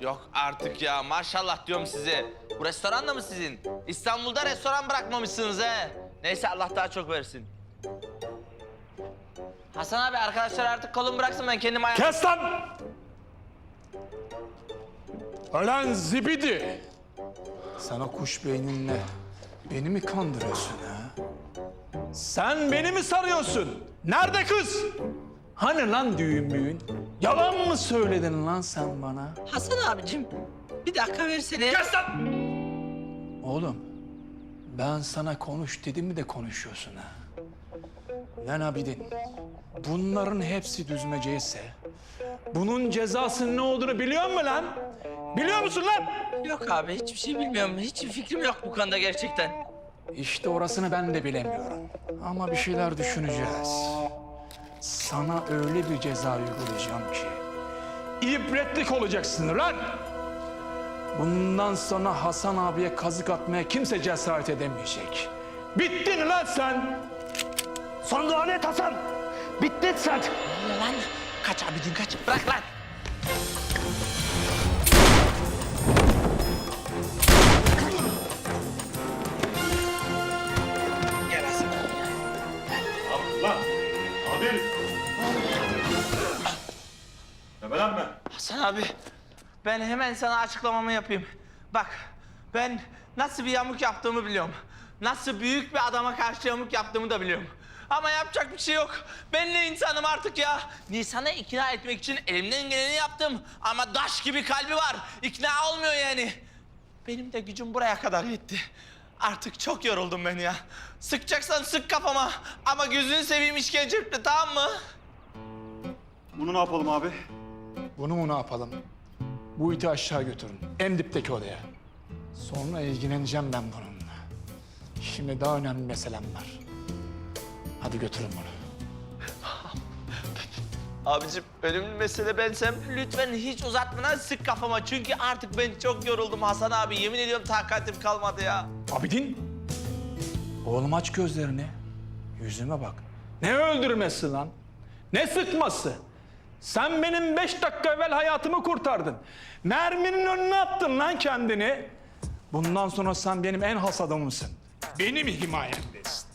Yok artık ya maşallah diyorum size. Bu restoran da mı sizin? İstanbul'da restoran bırakmamışsınız he. Neyse Allah daha çok versin. Hasan abi arkadaşlar artık kolum bıraksın ben kendim ayağım... Kes lan! Ölen zibidi! Sen o kuş beyninle beni mi kandırıyorsun ha? Sen beni mi sarıyorsun? Nerede kız? Hani lan düğün müğün? Yalan mı söyledin lan sen bana? Hasan abicim bir dakika versene. Kes lan! Oğlum, ben sana konuş dedim mi de konuşuyorsun ha? Lan abidin, bunların hepsi düzmece ise bunun cezasının ne olduğunu biliyor musun lan? Biliyor musun lan? Yok abi hiçbir şey bilmiyorum. Hiçbir fikrim yok bu konuda gerçekten. İşte orasını ben de bilemiyorum. Ama bir şeyler düşüneceğiz. Sana öyle bir ceza uygulayacağım ki... ...ibretlik olacaksın lan! Bundan sonra Hasan abiye kazık atmaya kimse cesaret edemeyecek. Bittin lan sen! Son lanet Hasan! Bittin sen! Ne lan? Kaç abicim kaç. Bırak lan. Gel Hasan abi. Lan Adil. Memelenme. Hasan abi ben hemen sana açıklamamı yapayım. Bak ben nasıl bir yamuk yaptığımı biliyorum. Nasıl büyük bir adama karşı yamuk yaptığımı da biliyorum. Ama yapacak bir şey yok. Ben ne insanım artık ya. Nisan'ı ikna etmek için elimden geleni yaptım. Ama daş gibi kalbi var. İkna olmuyor yani. Benim de gücüm buraya kadar yetti. Artık çok yoruldum ben ya. Sıkacaksan sık kafama. Ama gözünü seveyim işkence etme tamam mı? Bunu ne yapalım abi? Bunu mu ne yapalım? Bu iti aşağı götürün. En dipteki odaya. Sonra ilgileneceğim ben bununla. Şimdi daha önemli meselem var. Hadi götürün bunu. Abicim önemli mesele bensem lütfen hiç uzatma lan sık kafama. Çünkü artık ben çok yoruldum Hasan abi. Yemin ediyorum takatim kalmadı ya. Abidin. Oğlum aç gözlerini. Yüzüme bak. Ne öldürmesi lan? Ne sıkması? Sen benim beş dakika evvel hayatımı kurtardın. Merminin önüne attın lan kendini. Bundan sonra sen benim en has adamımsın. Benim himayemdesin.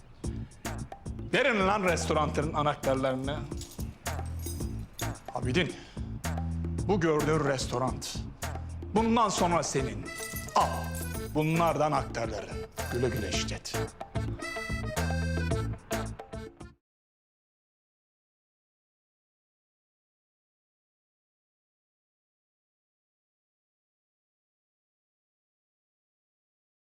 Verin lan restoranların anahtarlarını. Abidin, bu gördüğün restoran. Bundan sonra senin. Al, bunlardan aktarların. Güle güle işlet.